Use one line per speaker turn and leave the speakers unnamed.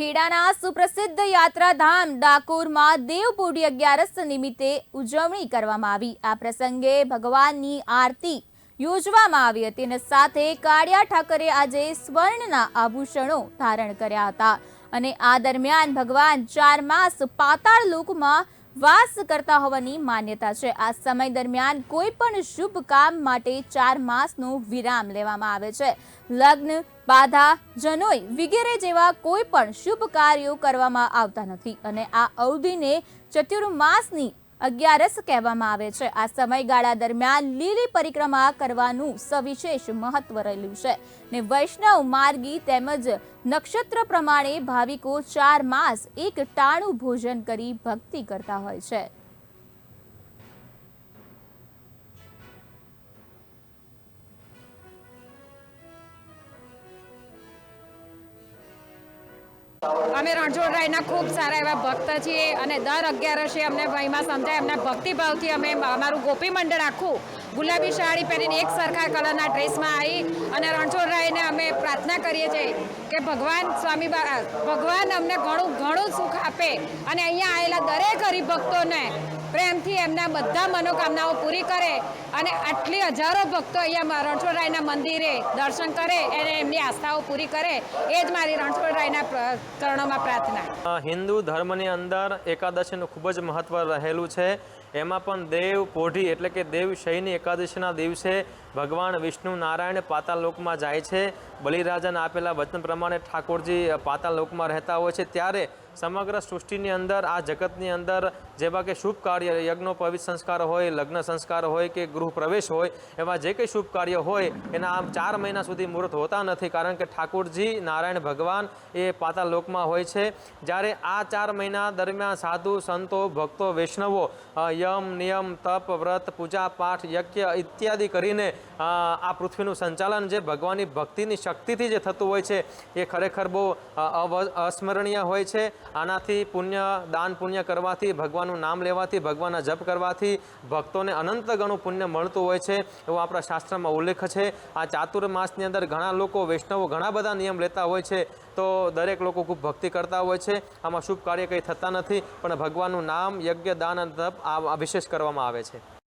ખેડાના સુપ્રસિદ્ધ યાત્રાધામ ડાકોરમાં દેવપોઢી અગિયારસ નિમિત્તે ઉજવણી કરવામાં આવી. આ પ્રસંગે ભગવાનની આરતી યોજવામાં આવી હતી અને સાથે કાળિયા ઠાકરે આજે સ્વર્ણના આભૂષણો ધારણ કર્યા હતા. અને આ દરમિયાન ભગવાન ચાર માસ પાતાળ લોકમાં વાસ કરતા હોવાની માન્યતા છે. આ સમય દરમિયાન કોઈ પણ શુભ કામ માટે ચાર માસનો વિરામ લેવામાં આવે છે. લગ્ન, બાધા, જનોઈ વગેરે જેવા કોઈ પણ શુભ કાર્યો કરવામાં આવતા નથી. અને આ અવધિને ચતુર્માસની અગિયારસ કહેવામાં આવે છે. આ સમયગાળા દરમિયાન લીલી પરિક્રમા કરવાનું સવિશેષ મહત્વ રહેલું છે ને વૈષ્ણવ માર્ગી તેમજ નક્ષત્ર પ્રમાણે ભાવિકો ચાર માસ એક ટાણું ભોજન કરી ભક્તિ કરતા હોય છે.
અમે રણછોડ રાયના ખૂબ સારા એવા ભક્ત છીએ અને દર અગિયારસે અમને મહિમા સમજાય એમના ભક્તિભાવથી અમે અમારું ગોપી મંડળ આખું ગુલાબી સાડી પહેરીને એક સરખા કલરના ડ્રેસમાં આવી અને રણછોડરાયને અમે પ્રાર્થના કરીએ છીએ કે ભગવાન સ્વામી ભગવાન અમને ઘણું ઘણું સુખ આપે અને અહીંયા આવેલા દરેક હરિભક્તોને પ્રેમથી એમના બધા મનોકામનાઓ પૂરી કરે અને આટલી હજારો ભક્તો અહીંયા રણછોડરાયના મંદિરે દર્શન કરે અને એમની આસ્થાઓ પૂરી કરે. એ જ મારી રણછોડરાયના ચરણોમાં પ્રાર્થના.
હિન્દુ ધર્મની અંદર એકાદશીનું ખૂબ જ મહત્ત્વ રહેલું છે. એમાં પણ દેવ, પોઢી એટલે કે દેવ, શયની એકાદશીના દિવસે ભગવાન વિષ્ણુ નારાયણ પાતાલોકમાં જાય છે. બલિરાજાને આપેલા વચન પ્રમાણે ઠાકોરજી પાતાલોકમાં રહેતા હોય છે. ત્યારે સમગ્ર સૃષ્ટિની અંદર, આ જગતની અંદર, જેવા કે શુભ કાર્ય યજ્ઞો, પવિત્ર સંસ્કાર હોય, લગ્ન સંસ્કાર હોય કે ગૃહ પ્રવેશ હોય, એવા જે કંઈ શુભ કાર્ય હોય, એના આમ ચાર મહિના સુધી મુહૂર્ત હોતા નથી, કારણ કે ઠાકોરજી, નારાયણ ભગવાન એ પાતાલોકમાં હોય છે. જ્યારે આ ચાર મહિના દરમિયાન સાધુ, સંતો, ભક્તો, વૈષ્ણવો યમ, નિયમ, તપ, વ્રત, પૂજા, પાઠ, યજ્ઞ ઇત્યાદિ કરીને આ પૃથ્વીનું સંચાલન જે ભગવાનની ભક્તિની શક્તિથી જે થતું હોય છે, એ ખરેખર બહુ અસ્મરણીય હોય છે. આનાથી પુણ્ય, દાન પુણ્ય કરવાથી, ભગવાનનું નામ લેવાથી, ભગવાનના જપ કરવાથી ભક્તોને અનંત ગણું પુણ્ય મળતું હોય છે, એવો આપણા શાસ્ત્રમાં ઉલ્લેખ છે. આ ચાતુર્માસની અંદર ઘણા લોકો, વૈષ્ણવો ઘણા બધા નિયમ લેતા હોય છે, તો દરેક લોકો ખૂબ ભક્તિ કરતા હોય છે. આમાં શુભ કાર્ય કંઈ થતા નથી, પણ ભગવાનનું નામ, યજ્ઞ, દાન અને તપ આ વિશેષ કરવામાં આવે છે.